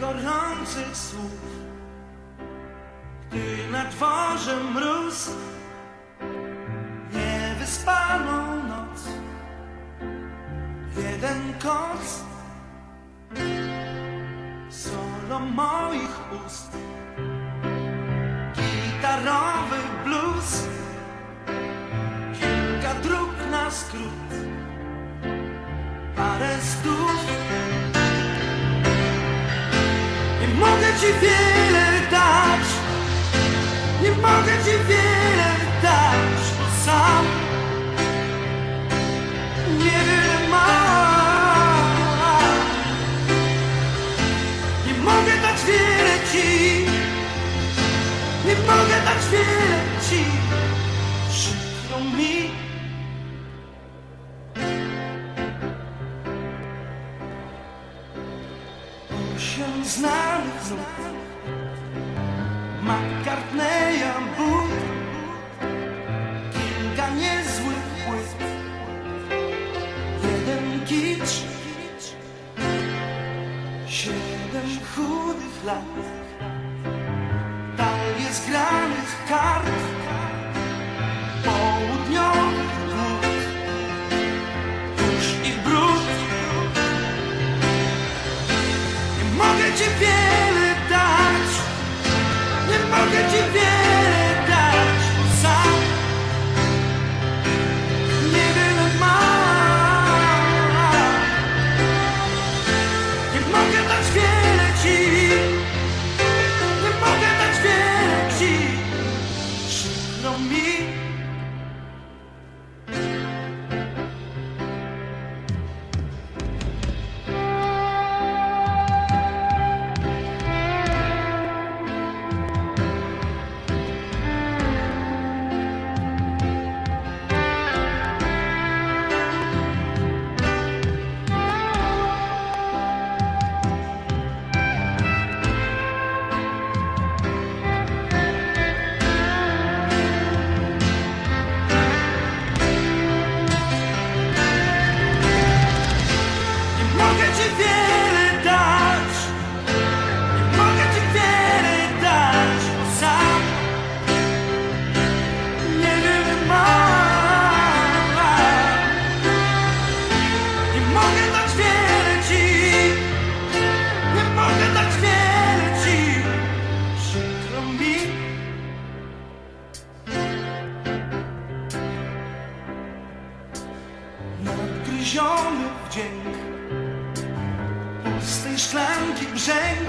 gorących słów. Gdy na dworze mróz, niewyspaną noc, jeden koc, solo moich ust, gitarowy blues, kilka dróg na skrót, ci wiele dać, nie mogę ci wiele 8 znanych nut McCartneya but Kilka niezłych płyt. Jeden kicz Siedem chudych lat. Tal jest grany Nie mogę dać wiele ci, nie mogę dać wiele ci, przykro mi. Nadgryziony wdzięk pustej szklanki brzęk,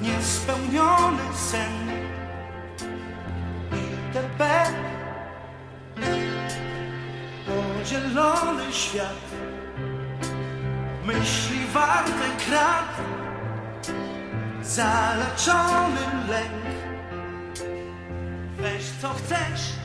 niespełniony sen itp. Podzielony świat, myśli warte krat, zaleczony lęk. Weź co chcesz,